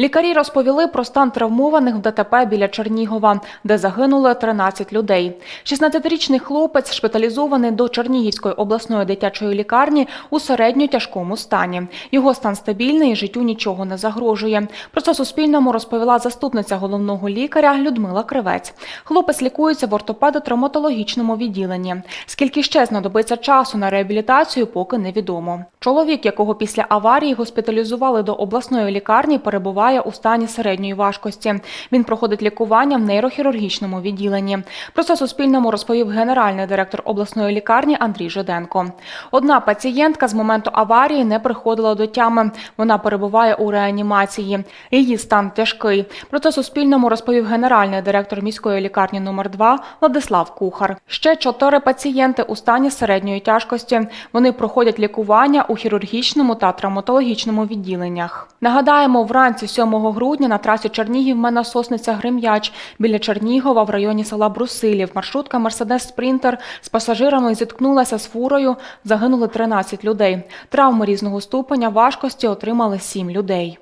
Лікарі розповіли про стан травмованих в ДТП біля Чернігова, де загинули 13 людей. 16-річний хлопець шпиталізований до Чернігівської обласної дитячої лікарні у середньо тяжкому стані. Його стан стабільний, і життю нічого не загрожує. Про це Суспільному розповіла заступниця головного лікаря Людмила Кривець. Хлопець лікується в ортопедо-травматологічному відділенні. Скільки ще знадобиться часу на реабілітацію, поки невідомо. Чоловік, якого після аварії госпіталізували до обласної лікарні, перебуває у стані середньої важкості. Він проходить лікування в нейрохірургічному відділенні. Про це Суспільному розповів генеральний директор обласної лікарні Андрій Жиденко. Одна пацієнтка з моменту аварії не приходила до тями. Вона перебуває у реанімації. Її стан тяжкий. Про це Суспільному розповів генеральний директор міської лікарні номер 2 Владислав Кухар. Ще чотири пацієнти у стані середньої тяжкості. Вони проходять лікування у хірургічному та травматологічному відділеннях. Нагадаємо, вранці 7 грудня на трасі Чернігів Мена Сосниця Грим'яч біля Чернігова в районі села Брусилів маршрутка Мерседес Спрінтер з пасажирами зіткнулася з фурою. Загинули 13 людей. Травми різного ступеня важкості отримали 7 людей.